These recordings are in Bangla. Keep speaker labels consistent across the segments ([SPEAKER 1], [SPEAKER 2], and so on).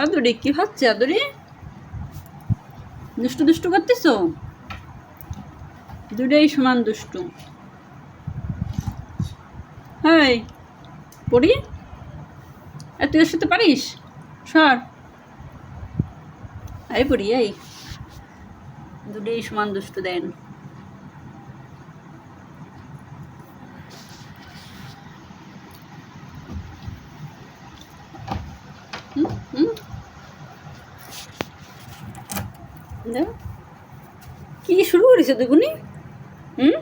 [SPEAKER 1] আদুরি কি হচ্ছে আদুরি? দুষ্টু দুষ্টু করতেছ? দুটাই সমান দুষ্টু। হাই, পড়ি? আর তুই সাথে পারিস? সর। এই পড়ি, এই। দুটোই সমান দুষ্টু দেন। কি শুরু করেছে দুগুনি? হুম?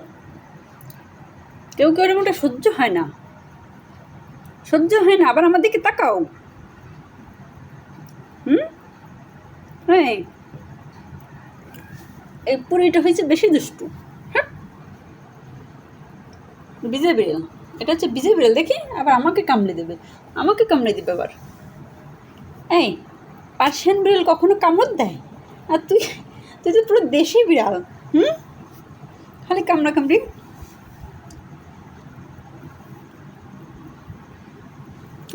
[SPEAKER 1] কেউ কেউ এরকমটা সহ্য হয় না। সহ্য হয় না, আবার আমার দিকে তাকাও। হুম? হ্যাঁ এই পুরিটা হয়েছে বেশি দুষ্টু। হ্যাঁ? বিজয় বিড়াল। এটা হচ্ছে বিজয় বিড়াল দেখি, আবার আমাকে কামড়ে দেবে। আমাকে কামড়ে দেবে আবার। এই, পার্সিয়ান বিড়াল কখনো কামড় দেয়? আর তুই তুই তো পুরো দেশি বিড়াল, হুম? খালি কামড়া কামড়ি।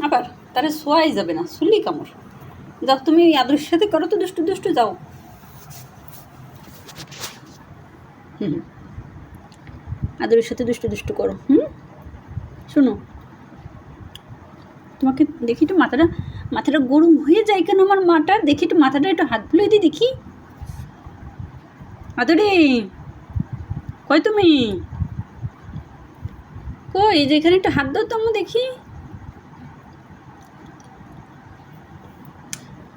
[SPEAKER 1] আবার তাহলে শোয়াই যাবে না শুনলি কামড়। যাও, তুমি আদরের সাথে করো তো, দুষ্টু দুষ্টু, যাও। হুম। আদরের সাথে দুষ্টু দুষ্টু করো, হুম? শোনো তোমাকে দেখি তো মাথাটা মাথাটা গরম হয়ে যায় কেন আমার মাটা? দেখি একটু মাথাটা একটু হাত ভুলে দিই, দেখি। আদরে, কই তুমি? কই যে এখানে একটু হাত দাও তো দেখি।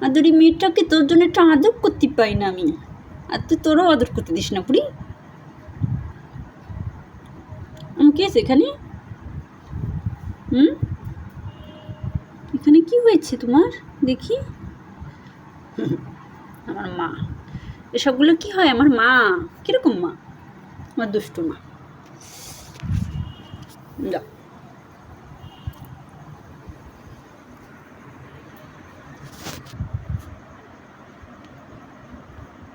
[SPEAKER 1] আদরি, মেয়েটাকে তোর জন্য একটু আদর করতে পাই না আমি। আর তুই তোরও আদর করতে দিস না পুরি আমি কে আছে এখানে? হুম? এখানে কি হয়েছে তোমার? দেখি। আমার মা। এসবগুলো কি হয়? আমার মা। কীরকম মা? আমার দুষ্টু মা। যাও।